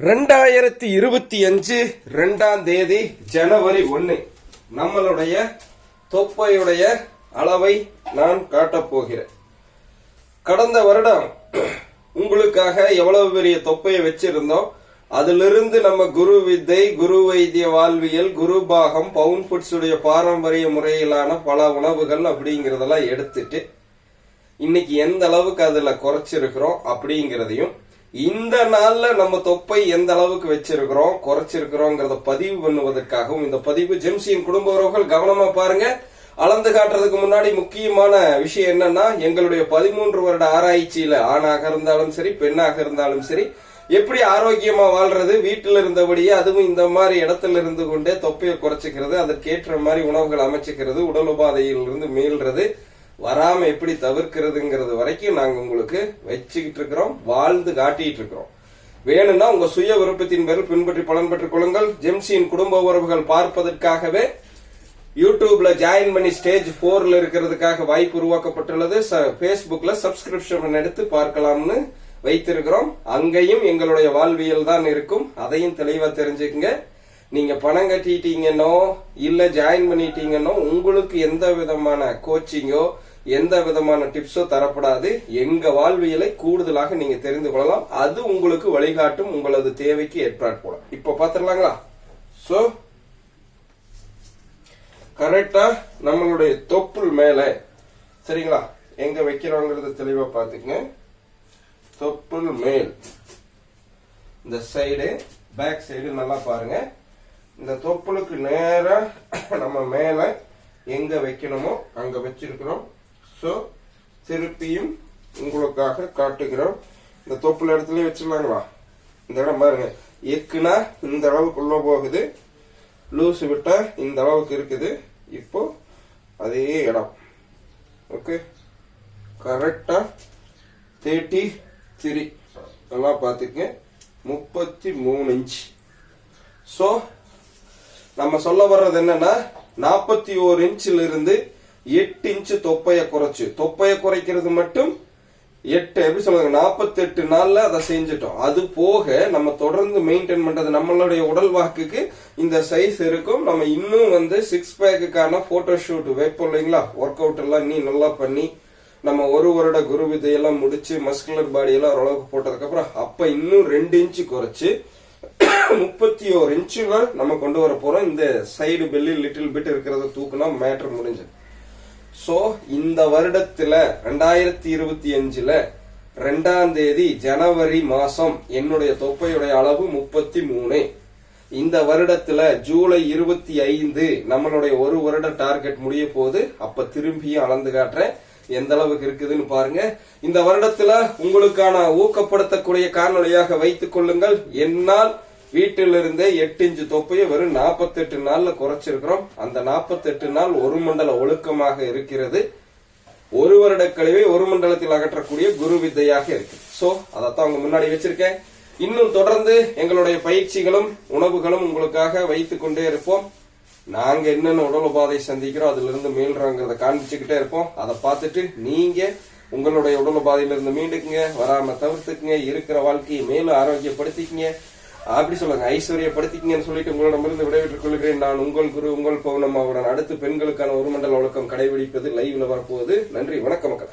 ரெண்டாயிரத்தி இருபத்தி அஞ்சு ரெண்டாம் தேதி ஜனவரி ஒன்று நம்மளுடைய தொப்பையுடைய அளவை நான் காட்டப் போகிறேன். கடந்த வருடம் உங்களுக்காக எவ்வளவு பெரிய தொப்பையை வச்சிருந்தோம்? அதிலிருந்து நம்ம குரு வித்தை குரு வைத்திய வாழ்வியல் குரு பாகம் பவுன் ஃபுட்ஸுடைய பாரம்பரிய முறையிலான பல உணவுகள் அப்படிங்கிறதெல்லாம் எடுத்துட்டு இன்னைக்கு எந்த அளவுக்கு அதில் குறைச்சிருக்கிறோம் அப்படிங்கிறதையும் இந்த நாள்ல நம்ம தொப்பை எந்த அளவுக்கு வச்சிருக்கிறோம் குறைச்சிருக்கிறோங்கிறத பதிவு பண்ணுவதற்காகவும் இந்த பதிவு ஜெம்சியின் குடும்ப உறவுகள் கவனமா பாருங்க. அளந்து காட்டுறதுக்கு முன்னாடி முக்கியமான விஷயம் என்னன்னா எங்களுடைய பதிமூன்று வருட ஆராய்ச்சியில ஆணாக இருந்தாலும் சரி பெண்ணாக இருந்தாலும் சரி எப்படி ஆரோக்கியமா வாழ்றது வீட்டில் இருந்தபடியே அதுவும் இந்த மாதிரி இடத்துல இருந்து கொண்டே தொப்பையை குறைச்சிக்கிறது அதற்கேற்ற மாதிரி உணவுகள் அமைச்சுக்கிறது உடல் உபாதையில் இருந்து மீள்றது வராம எப்படி தவிர்க்கிறதுங்கிறது வரைக்கும் நாங்க உங்களுக்கு வச்சுக்கிட்டு இருக்கிறோம் வாழ்ந்து காட்டிட்டு இருக்கிறோம். வேணும்னா உங்க சுய விருப்பத்தின் பேரில் பின்பற்றி பலன் பெற்றுக் கொள்ளுங்கள். ஜெம்சியின் குடும்ப உறவுகள் பார்ப்பதற்காகவே யூடியூப்ல ஜாயின் பண்ணி ஸ்டேஜ் போர்ல இருக்கிறதுக்காக வாய்ப்பு உருவாக்கப்பட்டுள்ளது. பேஸ்புக்ல சப்ஸ்கிரிப்ஷன் எடுத்து பார்க்கலாம்னு வைத்திருக்கிறோம். அங்கேயும் எங்களுடைய வாழ்வியல் தான் இருக்கும். அதையும் தெளிவா தெரிஞ்சுக்குங்க. நீங்க பணம் கட்டிட்டீங்கன்னோ இல்ல ஜாயின் பண்ணிட்டீங்கன்னோ உங்களுக்கு எந்த விதமான கோச்சிங்கோ எந்த விதமான டிப்ஸோ தரப்படாது. எங்க வாழ்வியலை கூடுதலாக நீங்க தெரிந்து கொள்ளலாம். அது உங்களுக்கு வழிகாட்டும் உங்களது தேவைக்கு ஏற்பாடு போல. இப்ப பாத்துடலாங்களா சோ கரெக்டா நம்மளுடைய தொப்புள் மேல சரிங்களா? எங்க வைக்கிறோங்கிறது தெளிவா பாத்துக்கங்க. தொப்புள் மேல். இந்த சைடு பேக் சைடு நல்லா பாருங்க. இந்த தொப்புளுக்கு நேரா நம்ம மேல எங்க வைக்கணுமோ அங்க வச்சிருக்கிறோம். சோ திருப்பியும் உங்களுக்காக காட்டுகிறோம். இந்த தொப்புல இடத்துல வச்சிடலாங்களா இந்த இடம் பாருங்க. எக்குனா இந்த அளவுக்குள்ள போகுது. லூஸ் விட்டா இந்த அளவுக்கு இருக்குது. இப்போ அதே இடம். ஓகே கரெக்டா தேர்ட்டி த்ரீ நல்லா பார்த்துக்க முப்பத்தி மூணு இன்ச் ஸோ நம்ம சொல்ல வர்றது என்னன்னா நாற்பத்தி ஓரு இன்ச்சில் இருந்து எட்டு இன்ச்சு தொப்பையை குறைச்சு தொப்பையை குறைக்கிறது மட்டும் எட்டு எப்படி சொல்லுவாங்க நாற்பத்தெட்டு நாள்ல அதை செஞ்சுட்டோம். அது போக நம்ம தொடர்ந்து மெயின்டைன் பண்றது நம்மளுடைய உடல் வாக்குக்கு இந்த சைஸ் இருக்கும். நம்ம இன்னும் வந்து சிக்ஸ் பேக்குக்கான போட்டோ ஷூட் வைப்போம் இல்லைங்களா? ஒர்க் அவுட் எல்லாம் நீ நல்லா பண்ணி நம்ம ஒரு வருட குரு விதையெல்லாம் முடிச்சு மஸ்குலர் பாடி எல்லாம் ஓரளவுக்கு போட்டதுக்கு அப்புறம் அப்ப இன்னும் ரெண்டு இன்ச்சு குறைச்சு முப்பத்தி ஓரு இன்ச்சுல நம்ம கொண்டு வர போறோம். இந்த சைடு பெல்லி லிட்டில் பிட் இருக்கிறத தூக்குனா மேட்டர் முடிஞ்சது. சோ இந்த வருடத்துல ரெண்டாயிரத்தி இருபத்தி அஞ்சுல ரெண்டாம் தேதி ஜனவரி மாசம் என்னுடைய தொப்பையுடைய அளவு முப்பத்தி மூணு இந்த வருடத்துல ஜூலை இருபத்தி ஐந்து நம்மளுடைய ஒரு வருட டார்கெட் முடிய போது அப்ப திரும்பியும் அளந்து காட்டுறேன். எந்த அளவுக்கு இருக்குதுன்னு பாருங்க. இந்த வருடத்துல உங்களுக்கான ஊக்கப்படுத்தக்கூடிய காணொலியாக வைத்துக் கொள்ளுங்கள். என்னால் வீட்டிலிருந்தே எட்டு இன்ச்சு தொப்பையை வெறும் நாற்பத்தெட்டு நாள்ல குறைச்சிருக்கிறோம். அந்த நாற்பத்தெட்டு நாள் ஒரு மண்டல ஒழுக்கமாக இருக்கிறது. ஒரு வருட கழிவை ஒரு மண்டலத்தில் அகற்றக்கூடிய குரு வித்தையாக இருக்கு. சோ அதைத்தான் அவங்க முன்னாடி வச்சிருக்கேன். இன்னும் தொடர்ந்து எங்களுடைய பயிற்சிகளும் உணவுகளும் உங்களுக்காக வைத்துக் கொண்டே இருப்போம். நாங்க என்னென்ன உடல் உபாதை சந்திக்கிறோம் அதுல இருந்து மீள்றோங்கிறத காண்பிச்சுக்கிட்டே இருப்போம். அதை பார்த்துட்டு நீங்க உங்களுடைய உடல் உபாதையில இருந்து மீண்டுக்குங்க. வராம தவிர்த்துக்குங்க. இருக்கிற வாழ்க்கையை மேலும் ஆரோக்கியப்படுத்திக்கங்க. அப்படி சொல்லுங்க. ஐஸ்வர்யப்படுத்திக்கங்கன்னு சொல்லிட்டு உங்களோட உங்களிடமிருந்து விடைபெற்றுக் கொள்கிறேன். நான் உங்கள் குரு உங்கள் பௌர்ணமாவுடன் அடுத்து பெண்களுக்கான ஒரு மண்டல ஒழுக்கம் கடைபிடிப்பது லைவ்ல வரப்போகுது. நன்றி. வணக்கம் மக்களே.